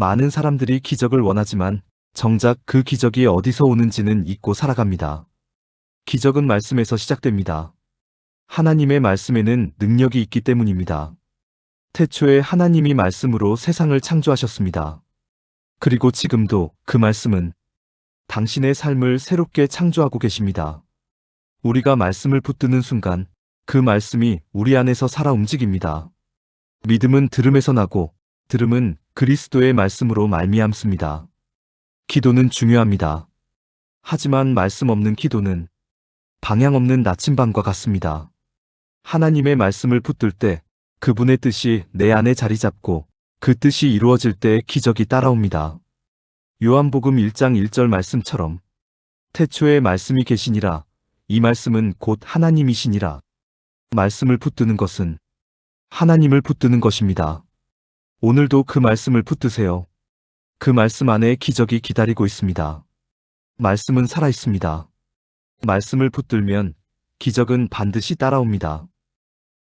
많은 사람들이 기적을 원하지만 정작 그 기적이 어디서 오는지는 잊고 살아갑니다. 기적은 말씀에서 시작됩니다. 하나님의 말씀에는 능력이 있기 때문입니다. 태초에 하나님이 말씀으로 세상을 창조하셨습니다. 그리고 지금도 그 말씀은 당신의 삶을 새롭게 창조하고 계십니다. 우리가 말씀을 붙드는 순간 그 말씀이 우리 안에서 살아 움직입니다. 믿음은 들음에서 나고 들음은 그리스도의 말씀으로 말미암습니다. 기도는 중요합니다. 하지만 말씀 없는 기도는 방향 없는 나침반과 같습니다. 하나님의 말씀을 붙들 때 그분의 뜻이 내 안에 자리 잡고 그 뜻이 이루어질 때 기적이 따라옵니다. 요한복음 1장 1절 말씀처럼 태초에 말씀이 계시니라 이 말씀은 곧 하나님이시니라 말씀을 붙드는 것은 하나님을 붙드는 것입니다. 오늘도 그 말씀을 붙드세요. 그 말씀 안에 기적이 기다리고 있습니다. 말씀은 살아 있습니다. 말씀을 붙들면 기적은 반드시 따라옵니다.